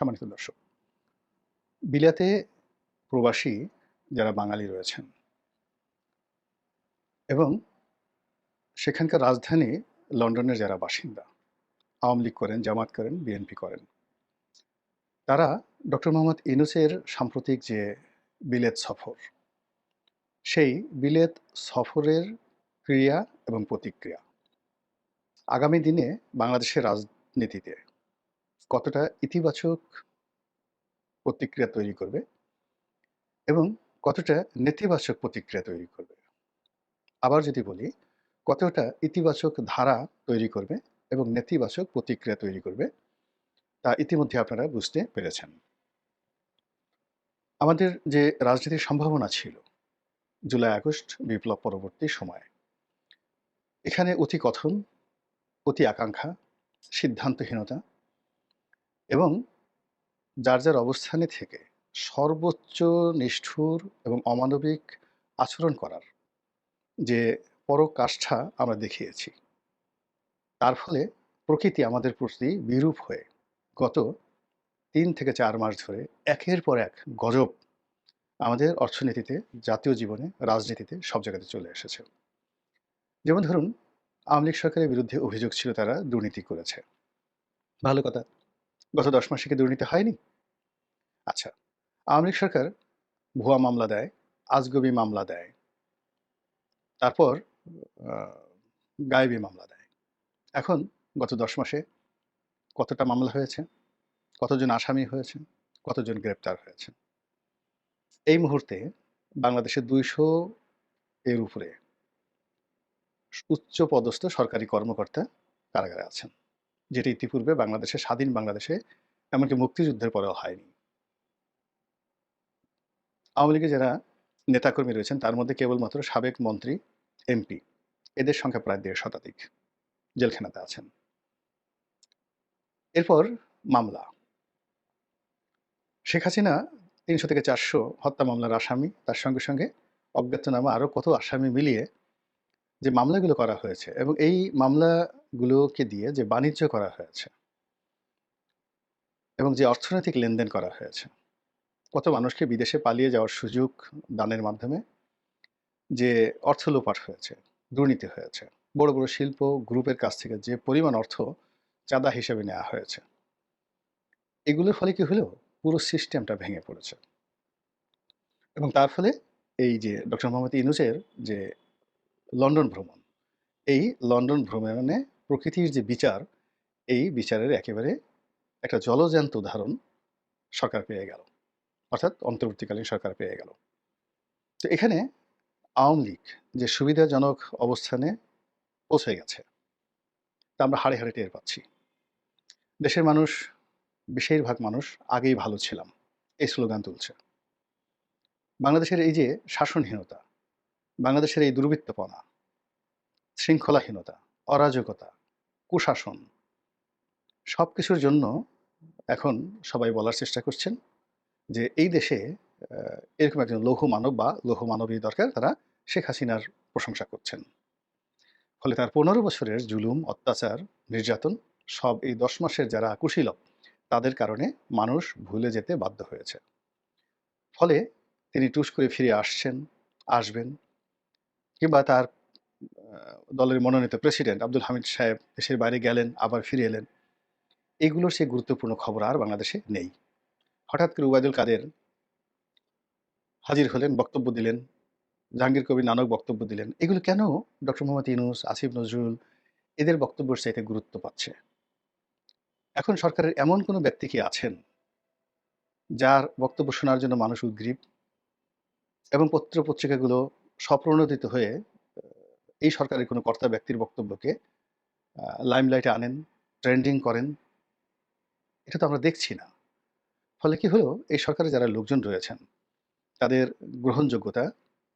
সম্মানিত দর্শক। বিলাতে প্রবাসী যারা বাঙালি রয়েছেন এবং সেখানকার রাজধানী লন্ডনের যারা বাসিন্দা, আওয়ামী লীগ করেন, জামাত করেন, বিএনপি করেন, তারা ডক্টর মোহাম্মদ ইনুসের সাম্প্রতিক যে বিলেত সফর, সেই বিলেত সফরের ক্রিয়া এবং প্রতিক্রিয়া আগামী দিনে বাংলাদেশের রাজনীতিতে কতটা ইতিবাচক প্রতিক্রিয়া তৈরি করবে এবং কতটা নেতিবাচক প্রতিক্রিয়া তৈরি করবে। আবার যদি বলি, কতটা ইতিবাচক ধারা তৈরি করবে এবং নেতিবাচক প্রতিক্রিয়া তৈরি করবে, তা ইতিমধ্যে আপনারা বুঝতে পেরেছেন। আমাদের যে রাজনীতির সম্ভাবনা ছিল, জুলাই, আগস্ট বিপ্লব পরবর্তী সময়ে, এখানে অতি কথন, অতি আকাঙ্ক্ষা, সিদ্ধান্তহীনতা এবং যার যার অবস্থানে থেকে সর্বোচ্চ নিষ্ঠুর এবং অমানবিক আচরণ করার যে পরকাষ্ঠা আমরা দেখিয়েছি, তার ফলে প্রকৃতি আমাদের প্রতি বিরূপ হয়ে গত তিন থেকে চার মাস ধরে একের পর এক গজব আমাদের অর্থনীতিতে, জাতীয় জীবনে, রাজনীতিতে সব জায়গাতে চলে এসেছে। যেমন ধরুন, আওয়ামী লীগ সরকারের বিরুদ্ধে অভিযোগ ছিল তারা দুর্নীতি করেছে। ভালো কথা। গত দশ মাসে কি দুর্নীতি হয়নি? আচ্ছা আওয়ামী লীগ সরকার ভুয়া মামলা দেয়, আজগবি মামলা দেয়, তারপর গায়েবি মামলা দেয়। এখন গত দশ মাসে কতটা মামলা হয়েছে? কতজন আসামি হয়েছে? কতজন গ্রেপ্তার হয়েছে? এই মুহূর্তে বাংলাদেশে দুইশো এর উপরে উচ্চ পদস্থ সরকারি কর্মকর্তা কারাগারে আছেন। যেটি ইতিপূর্বে বাংলাদেশে, স্বাধীন বাংলাদেশে এমনকি মুক্তিযুদ্ধের পরেও হয়নি। আওয়ামী লীগের যারা নেতাকর্মী রয়েছেন, তার মধ্যে কেবলমাত্র সাবেক মন্ত্রী এমপি এদের সংখ্যা প্রায় দেড় শতাধিক। জেলখানাতে আছেন। এরপর মামলা। শেখ হাসিনা তিনশো থেকে চারশো হত্যা মামলার আসামি। তার সঙ্গে সঙ্গে অজ্ঞাতনামা আরও কত আসামি মিলিয়ে যে মামলাগুলো করা হয়েছে এবং এই মামলাগুলোকে দিয়ে যে বাণিজ্য করা হয়েছে এবং যে অর্থনৈতিক লেনদেন করা হয়েছে, কত মানুষকে বিদেশে পালিয়ে যাওয়ার সুযোগ দানের মাধ্যমে যে অর্থ লোপাট হয়েছে, দুর্নীতি হয়েছে, বড় বড় শিল্প গ্রুপের কাছ থেকে যে পরিমাণ অর্থ চাঁদা হিসেবে নেওয়া হয়েছে, এগুলোর ফলে কি হলো? পুরো সিস্টেমটা ভেঙে পড়েছে। এবং তার ফলে এই যে ডক্টর মোহাম্মদ ইনুসের যে লন্ডন ভ্রমণ। এই লন্ডন ভ্রমণে প্রকৃতির যে বিচার, এই বিচারের একেবারে একটা জলজ্যান্ত উদাহরণ সরকার পেয়ে গেল। অর্থাৎ অন্তর্বর্তীকালীন সরকার পেয়ে গেল। তো এখানে আওয়ামী লীগ যে সুবিধাজনক অবস্থানে পৌঁছে গেছে, তা আমরা হাড়ে হাড়ে টের পাচ্ছি। দেশের মানুষ, বেশিরভাগ মানুষ আগেই ভালো ছিলাম, এই স্লোগান তুলছে। বাংলাদেশের এই যে শাসনহীনতা বাংলাদেশের এই দুর্বৃত্তপনা, শৃঙ্খলাহীনতা, অরাজকতা, কুশাসন সব কিছুর জন্য এখন সবাই বলার চেষ্টা করছেন যে এই দেশে এরকম একজন লৌহ মানব বা লৌহ মানবী দরকার তারা শেখ হাসিনার প্রশংসা করছেন। ফলে তার পনেরো বছরের জুলুম, অত্যাচার, নির্যাতন সব এই দশ মাসের যারা কুশীলব, তাদের কারণে মানুষ ভুলে যেতে বাধ্য হয়েছে। ফলে তিনি টুস করে ফিরে আসছেন, আসবেন কিংবা তার দলের মনোনীত প্রেসিডেন্ট আব্দুল হামিদ সাহেব দেশের বাইরে গেলেন, আবার ফিরে এলেন। এগুলোর সেই গুরুত্বপূর্ণ খবর আর বাংলাদেশে নেই। হঠাৎ করে উবায়দুল কাদের হাজির হলেন, বক্তব্য দিলেন, জাহাঙ্গীর কবির নানক বক্তব্য দিলেন। এগুলো কেন? ডক্টর মোহাম্মদ ইনুস আসিফ নজরুল, এদের বক্তব্যের চাইতে গুরুত্ব পাচ্ছে। এখন সরকারের এমন কোনো ব্যক্তি কি আছেন যার বক্তব্য শোনার জন্য মানুষ উদ্গ্রীব এবং পত্র পত্রিকাগুলো স্বপ্রণোদিত হয়ে এই সরকারের কোনো কর্তা ব্যক্তির বক্তব্যকে লাইমলাইটে আনেন ট্রেন্ডিং করেন, এটা তো আমরা দেখছি না। ফলে কি হলো? এই সরকারে যারা লোকজন রয়েছেন, তাদের গ্রহণযোগ্যতা,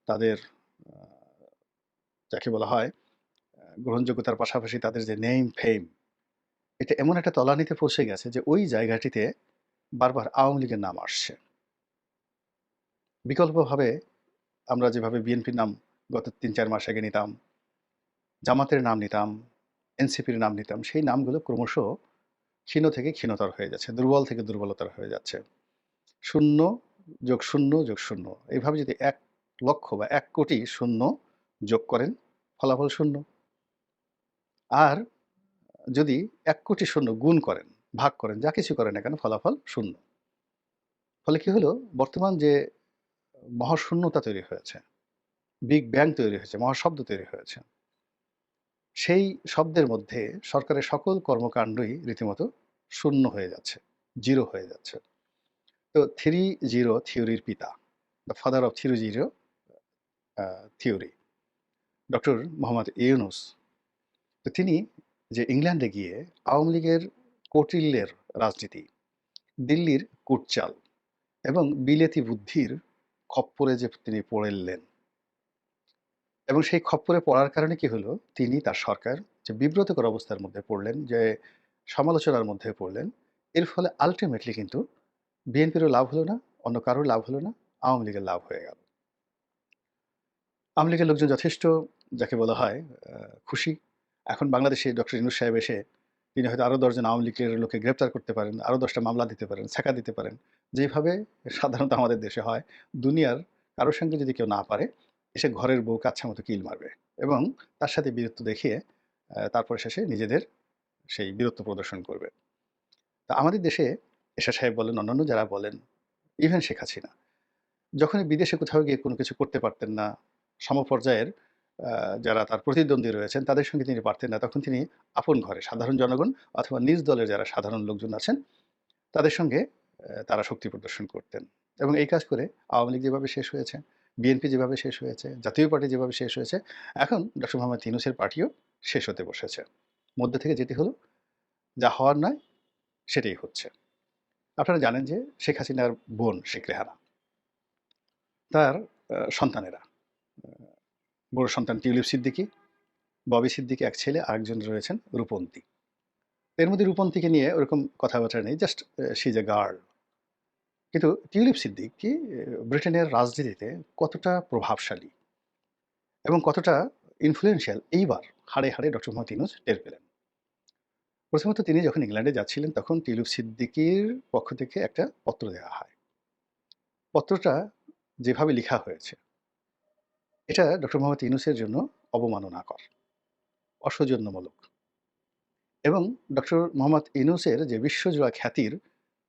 তাদের যাকে বলা হয় গ্রহণযোগ্যতার পাশাপাশি তাদের যে নেম ফেম এটা এমন একটা তলানিতে পৌঁছে গেছে যে ওই জায়গাটিতে বারবার আওয়ামী লীগের নাম আসছে। বিকল্পভাবে আমরা যেভাবে বিএনপির নাম গত তিন চার মাস আগে নিতাম, জামাতের নাম নিতাম, এনসিপির নাম নিতাম, সেই নামগুলো ক্রমশ ক্ষীণ থেকে ক্ষীণতর হয়ে যাচ্ছে, দুর্বল থেকে দুর্বলতর হয়ে যাচ্ছে। শূন্য যোগ শূন্য যোগ শূন্য। এইভাবে যদি এক লক্ষ বা এক কোটি শূন্য যোগ করেন, ফলাফল শূন্য। আর যদি এক কোটি শূন্য গুণ করেন, ভাগ করেন, যা কিছু করেন না কেন, ফলাফল শূন্য। ফলে কি হলো? বর্তমান যে মহাশূন্যতা তৈরি হয়েছে। বিগ ব্যাং তৈরি হয়েছে, মহাশব্দ তৈরি হয়েছে। সেই শব্দের মধ্যে সরকারের সকল কর্মকাণ্ডই রীতিমতো শূন্য হয়ে যাচ্ছে, জিরো হয়ে যাচ্ছে। তো থ্রি জিরো থিওরির পিতা the father of three zero theory, doctor Mohammad Yunus. তো তিনি যে ইংল্যান্ডে গিয়ে আওয়ামী লীগের কৌটিল্যের রাজনীতি, দিল্লির কুটচাল এবং বিলেতি বুদ্ধির খপ্পরে যে তিনি পড়েলেন এবং সেই খপ্পরে পড়ার কারণে কি হলো? তিনি তার সরকার যে বিব্রতকর অবস্থার মধ্যে পড়লেন, যে সমালোচনার মধ্যে পড়লেন, এর ফলে আলটিমেটলি কিন্তু বিএনপিরও লাভ হলো না, অন্য কারোর লাভ হলো না, আওয়ামী লীগের লাভ হয়ে গেল। আওয়ামী লীগের লোকজন যথেষ্ট, যাকে বলা হয় খুশি। এখন বাংলাদেশে ডক্টর ইনুস সাহেব এসে তিনি হয়তো আরও দশজন আওয়ামী লীগের লোকে গ্রেপ্তার করতে পারেন আরও দশটা মামলা দিতে পারেন ছাকা দিতে পারেন। যেভাবে সাধারণত আমাদের দেশে হয়, দুনিয়ার কারোর সঙ্গে যদি কেউ না পারে, এসে ঘরের বউ কাচ্ছা মতো কিল মারবে এবং তার সাথে বীরত্ব দেখিয়ে তারপরে শেষে নিজেদের সেই বীরত্ব প্রদর্শন করবে। তা আমাদের দেশে এশা সাহেব বলেন, অন্যান্য যারা বলেন ইভেন শেখ হাসিনা, যখনই বিদেশে কোথাও গিয়ে কোনো কিছু করতে পারতেন না, সমপর্যায়ের যারা তার প্রতিদ্বন্দ্বী রয়েছেন, তাদের সঙ্গে তিনি পারতেন না। তখন তিনি আপন ঘরে সাধারণ জনগণ অথবা নিজ দলের যারা সাধারণ লোকজন আছেন, তাদের সঙ্গে তারা শক্তি প্রদর্শন করতেন। এবং এই কাজ করে আওয়ামী লীগ যেভাবে শেষ হয়েছে, বিএনপি যেভাবে শেষ হয়েছে, জাতীয় পার্টি যেভাবে শেষ হয়েছে, এখন ডক্টর মোহাম্মদ ইউনুসের পার্টিও শেষ হতে বসেছে। মধ্যে থেকে যেতে হলো, যা হওয়ার নয়, সেটাই হচ্ছে। আপনারা জানেন যে শেখ হাসিনার বোন শেখ রেহানা, তার সন্তানেরা। বড় সন্তান টিউলিপ সিদ্দিকী ববি সিদ্দিকী এক ছেলে আরেকজন রয়েছেন রূপন্তী। এর মধ্যে রূপন্তীকে নিয়ে ওরকম কথাবার্তা নেই just she is a girl কিন্তু টিউলিপ সিদ্দিকী আহ, ব্রিটেনের রাজনীতিতে কতটা প্রভাবশালী এবং কতটা ইনফ্লুয়েন্সিয়াল এইবার হাড়ে হাড়ে ডক্টর মোহাম্মদ ইউনুস টের পেলেন। প্রথমত তিনি যখন ইংল্যান্ডে যাচ্ছিলেন তখন টিউলিপ সিদ্দিকির পক্ষ থেকে একটা পত্র দেওয়া হয়। পত্রটা যেভাবে লেখা হয়েছে এটা ডক্টর মোহাম্মদ ইউনুসের জন্য অবমাননাকর, অসৌজন্যমূলক এবং ডক্টর মোহাম্মদ ইউনুসের যে বিশ্বজোড়া খ্যাতির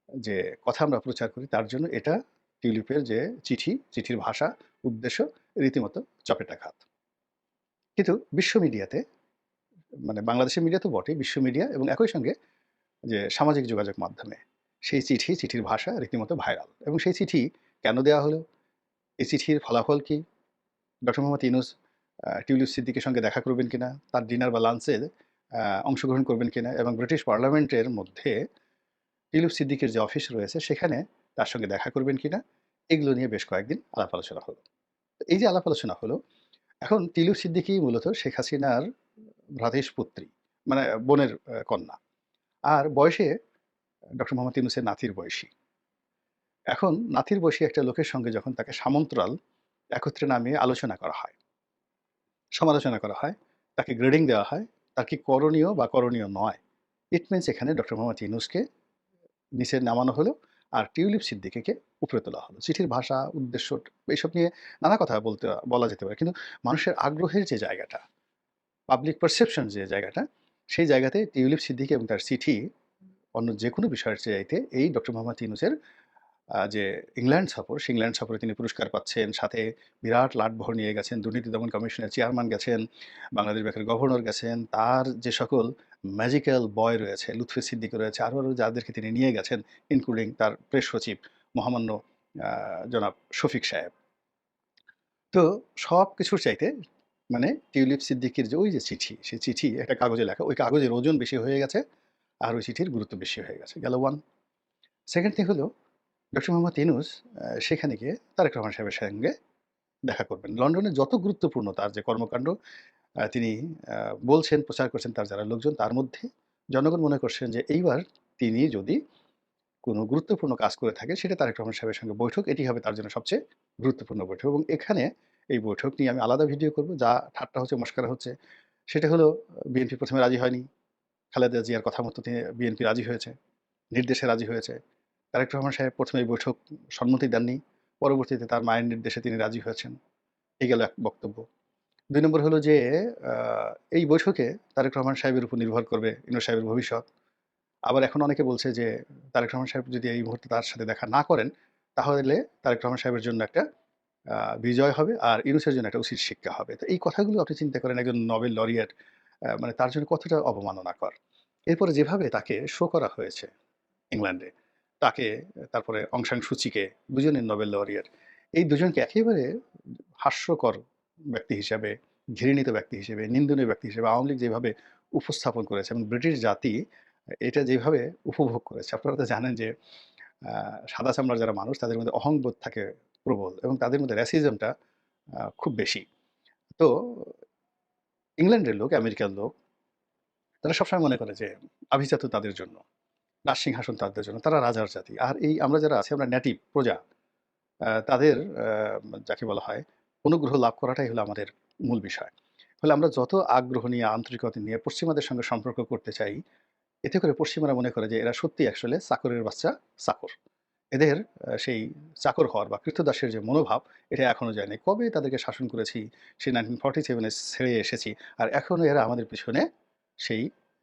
যে কথা আমরা প্রচার করি, তার জন্য এটা টিউলিপের যে চিঠি, চিঠির ভাষা, উদ্দেশ্য রীতিমতো চপেটাঘাত। কিন্তু বিশ্ব মিডিয়াতে মানে বাংলাদেশের মিডিয়া তো বটে বিশ্ব মিডিয়া এবং একই সঙ্গে যে সামাজিক যোগাযোগ মাধ্যমে সেই চিঠি, চিঠির ভাষা রীতিমতো ভাইরাল এবং সেই চিঠি কেন দেওয়া হলো? এই চিঠির ফলাফল কি? ডক্টর মোহাম্মদ ইউনুস টিউলিপ সিদ্দিকের সঙ্গে দেখা করবেন কিনা, তার ডিনার বা লাঞ্চে অংশগ্রহণ করবেন কিনা এবং ব্রিটিশ পার্লামেন্টের মধ্যে টিউলিপ সিদ্দিকের যে অফিস রয়েছে, সেখানে তার সঙ্গে দেখা করবেন কিনা, এগুলো নিয়ে বেশ কয়েকদিন আলাপ আলোচনা হলো। এই যে আলাপ আলোচনা হলো, এখন টিউলিপ সিদ্দিকি মূলত শেখ হাসিনার ভ্রাতেশ পুত্রী মানে বোনের কন্যা। আর বয়সে ডক্টর মোহাম্মদ ইউনুসের নাতির বয়সী। এখন নাতির বয়সী একটা লোকের সঙ্গে যখন তাকে সামন্তরাল একত্রে নামিয়ে আলোচনা করা হয়। সমালোচনা করা হয়, তাকে গ্রেডিং দেওয়া হয়, তার কি করণীয় বা করণীয় নয়। ইট মিনস এখানে ডক্টর মোহাম্মদ ইউনুসকে নিচে নামানো হলো আর টিউলিপ সিদ্দিকিকে উপরে তোলা হলো। চিঠির ভাষা, উদ্দেশ্য, এইসব নিয়ে নানা কথা বলতে, বলা যেতে পারে। কিন্তু মানুষের আগ্রহের যে জায়গাটা পাবলিক পারসেপশন যে জায়গাটা, সেই জায়গাতে টিউলিপ সিদ্দিকি এবং তার চিঠি অন্য যে কোনো বিষয়ের চাইতে এই ডক্টর মোহাম্মদ ইউনুসের যে ইংল্যান্ড সফর, সেই ইংল্যান্ড সফরে তিনি পুরস্কার পাচ্ছেন। সাথে বিরাট লাটভর নিয়ে গেছেন, দুর্নীতি দমন কমিশনের চেয়ারম্যান গেছেন, বাংলাদেশ ব্যাংকের গভর্নর গেছেন, তার যে সকল ম্যাজিক্যাল বয় রয়েছে, লুৎফি সিদ্দিক রয়েছে আরও আরও যাদেরকে তিনি নিয়ে গেছেন ইনক্লুডিং তার প্রেস সচিব মহামান্য জনাব শফিক সাহেব। তো সব কিছুর চাইতে মানে টিউলিপ সিদ্দিকির যে ওই যে চিঠি, সেই চিঠি একটা কাগজে লেখা, ওই কাগজের ওজন বেশি হয়ে গেছে, আর ওই চিঠির গুরুত্ব বেশি হয়ে গেছে। গেল ওয়ান সেকেন্ড থিং হলো ডক্টর মোহাম্মদ ইনুস সেখানে গিয়ে তারেক রহমান সাহেবের সঙ্গে দেখা করবেন। লন্ডনে যত গুরুত্বপূর্ণ তার যে কর্মকাণ্ড তিনি বলছেন, প্রচার করছেন তার যারা লোকজন, তার মধ্যে জনগণ মনে করছেন যে এইবার তিনি যদি কোনো গুরুত্বপূর্ণ কাজ করে থাকে, সেটা তারেক রহমান সাহেবের সঙ্গে বৈঠক, এটি হবে তার জন্য সবচেয়ে গুরুত্বপূর্ণ বৈঠক। এবং এখানে এই বৈঠক নিয়ে আমি আলাদা ভিডিও করব, যা ঠাট্টা হচ্ছে, মস্কারা হচ্ছে। সেটা হলো, বিএনপি প্রথমে রাজি হয়নি। খালেদা জিয়ার কথা মতো তিনি, বিএনপি রাজি হয়েছে, নির্দেশে রাজি হয়েছে। তারেক রহমান সাহেব প্রথমে এই বৈঠক সম্মতি দেননি। পরবর্তীতে তার মায়ের নির্দেশে তিনি রাজি হয়েছেন। এই গেল এক বক্তব্য। দুই নম্বর হলো যে এই বৈঠকে তারেক রহমান সাহেবের উপর নির্ভর করবে ইনু সাহেবের ভবিষ্যৎ। আবার এখন অনেকে বলছে যে, তারেক রহমান সাহেব যদি এই মুহূর্তে তার সাথে দেখা না করেন, তাহলে তারেক রহমান সাহেবের জন্য একটা বিজয় হবে আর ইউনুসের জন্য একটা উচিত শিক্ষা হবে। তো এই কথাগুলো আপনি চিন্তা করেন একজন নোবেল লরিয়েট মানে তার জন্য কতটা অবমাননাকর। এরপরে যেভাবে তাকে শো করা হয়েছে ইংল্যান্ডে তাকে, তারপরে অংশাং সূচিকে দুজনের নোবেল লরিয়ার। এই দুজনকে একেবারে হাস্যকর ব্যক্তি হিসাবে, ঘৃণিত ব্যক্তি হিসেবে, নিন্দনীয় ব্যক্তি হিসেবে আওয়ামী লীগ যেভাবে উপস্থাপন করেছে এবং ব্রিটিশ জাতি এটা যেভাবে উপভোগ করেছে। আপনারা তো জানেন যে সাদা চামড়ার যারা মানুষ তাদের মধ্যে অহংবোধ থাকে প্রবল এবং তাদের মধ্যে র্যাসিজমটা খুব বেশি। তো, ইংল্যান্ডের লোক, আমেরিকার লোক, তারা সবসময় মনে করে যে আভিজাত তাদের জন্য। রাজ সিংহাসন তাদের জন্য, তারা রাজার জাতি। আর এই আমরা যারা আছি, আমরা ন্যাটিভ প্রজা তাদের যাকে বলা হয়, অনুগ্রহ লাভ করাটাই হলো আমাদের মূল বিষয়। ফলে আমরা যত আগ্রহ নিয়ে, আন্তরিকতা নিয়ে পশ্চিমাদের সঙ্গে সম্পর্ক করতে চাই, এতে করে পশ্চিমারা মনে করে যে এরা সত্যি আসলে চাকরের বাচ্চা চাকর এদের সেই চাকর হওয়ার বা কৃতদাসের যে মনোভাব, এটা এখনও যায়নি। কবে তাদেরকে শাসন করেছি, সেই নাইনটিন ফর্টি সেভেনে ছেড়ে এসেছি, আর এখনও এরা আমাদের পিছনে সেই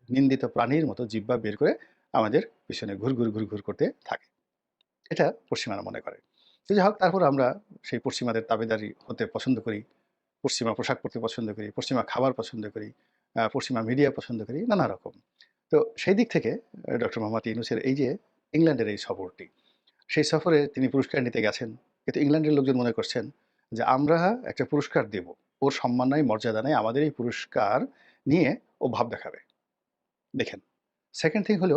নিন্দিত প্রাণীর মতো জিব্বা বের করে আমাদের পিছনে ঘুর ঘুর ঘুর ঘুর করতে থাকে। এটা পশ্চিমারা মনে করে। তো যাই হোক, তারপর আমরা সেই পশ্চিমাদের তাবেদারি হতে পছন্দ করি, পশ্চিমা পোশাক পরতে পছন্দ করি, পশ্চিমা খাবার পছন্দ করি পশ্চিমা মিডিয়া পছন্দ করি, নানা রকম। তো সেই দিক থেকে ডক্টর মোহাম্মদ ইউনুসের এই যে ইংল্যান্ডের এই সফরটি, সেই সফরে তিনি পুরস্কার নিতে গেছেন। কিন্তু ইংল্যান্ডের লোকজন মনে করছেন যে, আমরা একটা পুরস্কার দেব। ওর সম্মান নাই, মর্যাদা নাই, আমাদের এই পুরস্কার নিয়ে ও ভাব দেখাবে। দেখেন। সেকেন্ড থিং হলো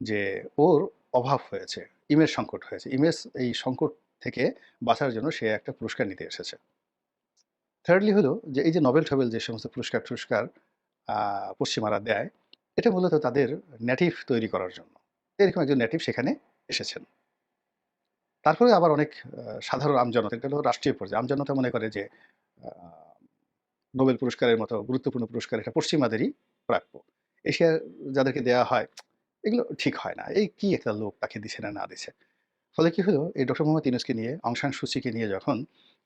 যে ওর অভাব হয়েছে ইমেজ সংকট হয়েছে। ইমেজ এই সংকট থেকে বাঁচার জন্য সে একটা পুরস্কার নিতে এসেছে। থার্ডলি হলো যে, এই যে নোবেল টোবেল যে সমস্ত পুরস্কার টুরস্কার পশ্চিমারা দেয়, এটা মূলত তাদের নেটিভ তৈরি করার জন্য। এরকম একজন নেটিভ সেখানে এসেছেন। তারপরে আবার অনেক সাধারণ আমজনতা, এটা হলো রাষ্ট্রীয় পর্যায়ে। আমজনতা মনে করে যে নোবেল পুরস্কারের মতো গুরুত্বপূর্ণ পুরস্কার এটা পশ্চিমাদেরই প্রাপ্য। এশিয়ার যাদেরকে দেওয়া হয় এগুলো ঠিক হয় না। এই কি একটা লোক তাকে দিছে না না দিছে? ফলে কি হলো? এই ডক্টর মোহাম্মদ ইউনুসকে নিয়ে অংশান সূচিকে নিয়ে যখন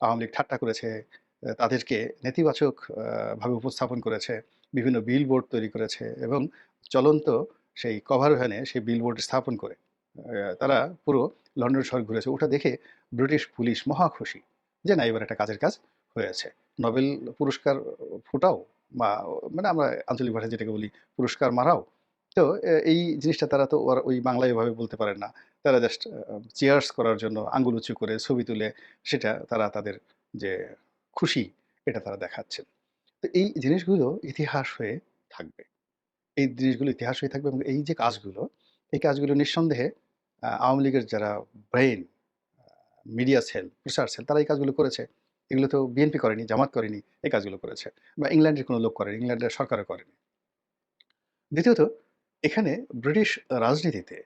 আওয়ামী লীগ ঠাট্টা করেছে তাদেরকে নেতিবাচক ভাবে উপস্থাপন করেছে, বিভিন্ন বিল বোর্ড তৈরি করেছে এবং চলন্ত সেই কভার ভ্যানে সেই বিল বোর্ড স্থাপন করে তারা পুরো লন্ডন শহর ঘুরেছে। ওটা দেখে ব্রিটিশ পুলিশ মহা খুশি যে না, এবার একটা কাজের কাজ হয়েছে। নোবেল পুরস্কার ফুটাও বা মানে আমরা আঞ্চলিক ভাষায় যেটাকে বলি পুরস্কার মারাও তো এই জিনিসটা তারা তো ওই বাংলায় ভাবে বলতে পারেন না। তারা জাস্ট চেয়ার্স করার জন্য আঙ্গুল উঁচু করে ছবি তুলে সেটা তারা তাদের যে খুশি, এটা তারা দেখাচ্ছেন। তো এই জিনিসগুলো ইতিহাস হয়ে থাকবে। এই জিনিসগুলো ইতিহাস হয়ে থাকবে এবং এই যে কাজগুলো, এই কাজগুলো নিঃসন্দেহে আওয়ামী লীগের যারা ব্রেন মিডিয়া সেল প্রচার সেল তারা এই কাজগুলো করেছে। এগুলো তো বিএনপি করেনি, জামাত করেনি, এই কাজগুলো করেছে। বা ইংল্যান্ডের কোনো লোক করেনি, ইংল্যান্ডের সরকারও করেনি। দ্বিতীয়ত এখানে ব্রিটিশ রাজনীতিতে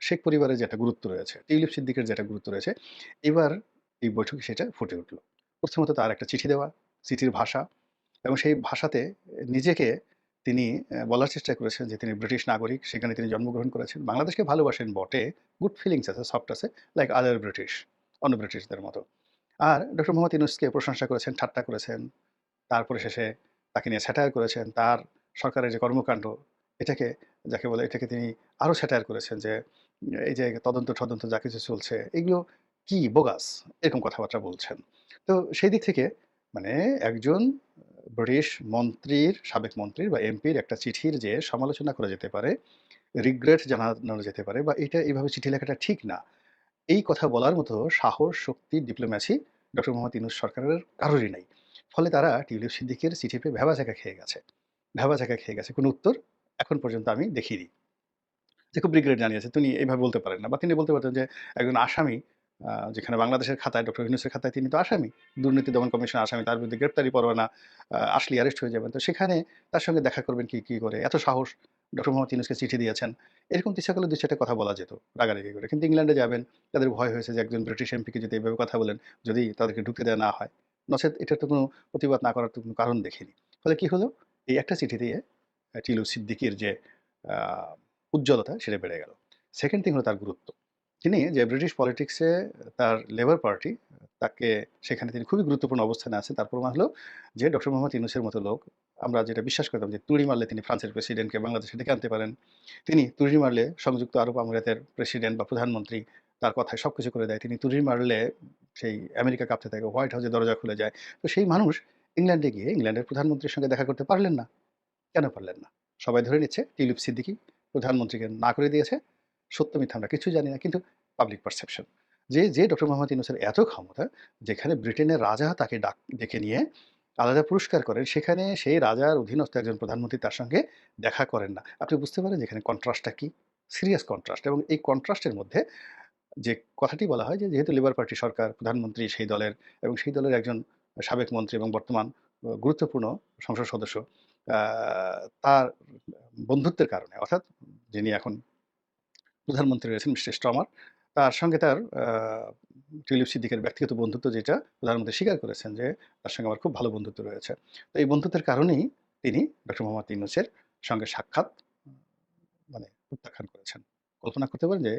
শেখ পরিবারের যেটা গুরুত্ব রয়েছে, টিউলিপ সিদ্দিকের যেটা গুরুত্ব রয়েছে, এবার এই বৈঠকে সেটা ফুটে উঠল। প্রথমত তার একটা চিঠি দেওয়া, চিঠির ভাষা এবং সেই ভাষাতে নিজেকে তিনি বলার চেষ্টা করেছেন যে তিনি ব্রিটিশ নাগরিক, সেখানে তিনি জন্মগ্রহণ করেছেন। বাংলাদেশকে ভালোবাসেন বটে, গুড ফিলিংস আছে, সফট আছে, লাইক আদার ব্রিটিশ, অন্য ব্রিটিশদের মতো। আর ডক্টর মোহাম্মদ ইউনুসকে প্রশংসা করেছেন, ঠাট্টা করেছেন, তারপরে শেষে তাকে নিয়ে স্যাটায়ার করেছেন, তার সরকারের যে কর্মকাণ্ড এটাকে, যাকে বলে এটাকে তিনি আরও স্যাটায়ার করেছেন যে, এই যে তদন্ত তদন্ত যা কিছু চলছে, এগুলো কি বোগাস এরকম কথাবার্তা বলছেন। তো সেই দিক থেকে মানে একজন ব্রিটিশ মন্ত্রীর, সাবেক মন্ত্রীর বা এমপির একটা চিঠির যে সমালোচনা করা যেতে পারে রিগ্রেট জানানো যেতে পারে বা এটা এইভাবে চিঠি লেখাটা ঠিক না, এই কথা বলার মতো সাহস, শক্তি ডিপ্লোম্যাসি ডক্টর মোহাম্মদ ইউনুস সরকারের কারোরই নাই। ফলে তারা টিউলিপ সিদ্দিকের চিঠি পেয়ে ভেবা জায়গা খেয়ে গেছে। ভেবা জায়গা খেয়ে গেছে। কোনো উত্তর এখন পর্যন্ত আমি দেখিনি। যে খুব রিগ্রেট জানিয়েছে। তিনি এইভাবে বলতে পারেন না। বা তিনি বলতে পারতেন যে, একজন আসামি যেখানে বাংলাদেশের খাতায়, ডক্টর ইউনুসের খাতায় তিনি তো আসামি। দুর্নীতি দমন কমিশন আসামি, তার বিরুদ্ধে গ্রেপ্তারি পরোয়ানা আসলে অ্যারেস্ট হয়ে যাবেন। তো সেখানে তার সঙ্গে দেখা করবেন কি কি করে? এত সাহস ডক্টর মোহাম্মদ ইউনুসকে চিঠি দিয়েছেন। এরকম ইচ্ছা করলে দু কথা বলা যেত, রাগারাগি করে। কিন্তু ইংল্যান্ডে যাবেন, তাদের ভয় হয়েছে যে, একজন ব্রিটিশ এমপিকে যদি এইভাবে কথা বলেন, যদি তাদেরকে ঢুকতে দেওয়া না হয়। নচেত এটার তো কোনো প্রতিবাদ না করার তো কোনো কারণ দেখিনি। ফলে কি হলো? এই একটা চিঠি দিয়ে টিলু সিদ্দিকির যে উজ্জ্বলতা সেটা বেড়ে গেল। সেকেন্ড থিং হলো তার গুরুত্ব। তিনি যে ব্রিটিশ পলিটিক্সে তার লেবার পার্টি তাকে সেখানে তিনি খুবই গুরুত্বপূর্ণ অবস্থানে আছেন। তার প্রমাণ হলো যে ডক্টর মোহাম্মদ ইউনূসের মতো লোক, আমরা যেটা বিশ্বাস করতাম যে, তুড়ি মারলে তিনি ফ্রান্সের প্রেসিডেন্টকে বাংলাদেশে ডেকে আনতে পারেন। তিনি তুড়ি মারলে সংযুক্ত আরব আমিরাতের প্রেসিডেন্ট বা প্রধানমন্ত্রী তার কথায় সব কিছু করে দেয়। তিনি তুড়ি মারলে সেই আমেরিকা কাঁপতে থাকে। হোয়াইট হাউসের দরজা খুলে যায়। তো সেই মানুষ ইংল্যান্ডে গিয়ে ইংল্যান্ডের প্রধানমন্ত্রীর সঙ্গে দেখা করতে পারলেন না। কেন পারলেন না? সবাই ধরে নিচ্ছে টিউলিপ সিদ্দিকী প্রধানমন্ত্রীকে না করে দিয়েছে। সত্য মিথ্যা আমরা কিছুই জানি না। কিন্তু পাবলিক পারসেপশন যে, যে ডক্টর মোহাম্মদ ইউনূসের এত ক্ষমতা যেখানে ব্রিটেনের রাজা তাকে ডাক ডেকে নিয়ে আলাদা পুরস্কার করেন, সেখানে সেই রাজার অধীনস্থ একজন প্রধানমন্ত্রী তার সঙ্গে দেখা করেন না। আপনি বুঝতে পারেন যে এখানে কন্ট্রাস্টটা কি? সিরিয়াস কন্ট্রাস্ট এবং এই কন্ট্রাস্টের মধ্যে যে কথাটি বলা হয় যে যেহেতু লেবার পার্টি সরকার, প্রধানমন্ত্রী সেই দলের এবং সেই দলের একজন সাবেক মন্ত্রী এবং বর্তমান গুরুত্বপূর্ণ সংসদ সদস্য তার বন্ধুত্বের কারণে, অর্থাৎ যিনি এখন প্রধানমন্ত্রী রয়েছেন, মিস্টার স্ট্রমার তার সঙ্গে তার টিউলিপ সিদ্দিকের ব্যক্তিগত বন্ধুত্ব যেটা প্রধানমন্ত্রী স্বীকার করেছেন যে তার সঙ্গে আমার খুব ভালো বন্ধুত্ব রয়েছে। তো এই বন্ধুত্বের কারণেই তিনি ডক্টর মোহাম্মদ ইউনূসের সঙ্গে সাক্ষাৎ মানে প্রত্যাখ্যান করেছেন। কল্পনা করতে পারেন যে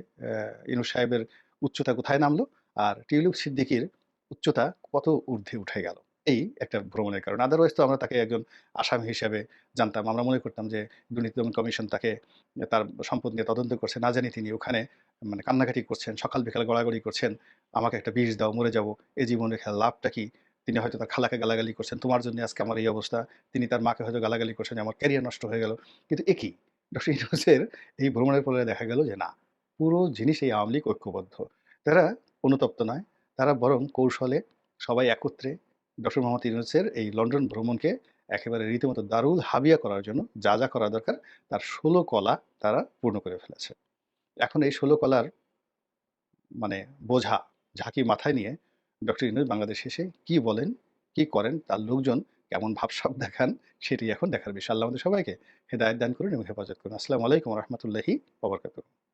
ইউনূস সাহেবের উচ্চতা কোথায় নামলো আর টিউলিপ সিদ্দিকীর উচ্চতা কত ঊর্ধ্বে উঠে গেল। এই একটা ভ্রমণের কারণে। আদারওয়াইজ তো আমরা তাকে একজন আসামি হিসেবে জানতাম। আমরা মনে করতাম যে দুর্নীতি দমন কমিশন তাকে তার সম্পদ নিয়ে তদন্ত করছে। না জানি তিনি ওখানে মানে কান্নাকাটি করছেন, সকাল বিকাল গড়াগড়ি করছেন। আমাকে একটা বিষ দাও, মরে যাব। এই জীবন রেখে লাভটা কি? তিনি হয়তো তার খালাকে গালাগালি করছেন। তোমার জন্য আজকে আমার এই অবস্থা। তিনি তার মাকে হয়তো গালাগালি করছেন আমার ক্যারিয়ার নষ্ট হয়ে গেল। কিন্তু একই? ডক্টর ইউনূসের এই ভ্রমণের ফলে দেখা গেল যে না, পুরো জিনিস এই আওয়ামী ঐক্যবদ্ধ। তারা অনুতপ্ত নয়। তারা বরং কৌশলে সবাই একত্রে ডক্টর মোহাম্মদ ইউনুসের এই লন্ডন ভ্রমণকে একেবারে রীতিমতো দারুল হাবিয়া করার জন্য যা, যা করা দরকার তার ১৬ কলা তারা পূর্ণ করে ফেলেছে। এখন এই ১৬ কলার মানে বোঝা, ঝাঁকি মাথায় নিয়ে ডক্টর ইউনূস বাংলাদেশ এসে কি বলেন, কি করেন, তার লোকজন কেমন ভাবসাব দেখান সেটি এখন দেখার বিষয়। আল্লাহ আমাদের সবাইকে হেদায়েত দান করুন এবং হেফাজত করুন। আসসালামু আলাইকুম রাহমাতুল্লাহি ওয়া বারাকাতুহু।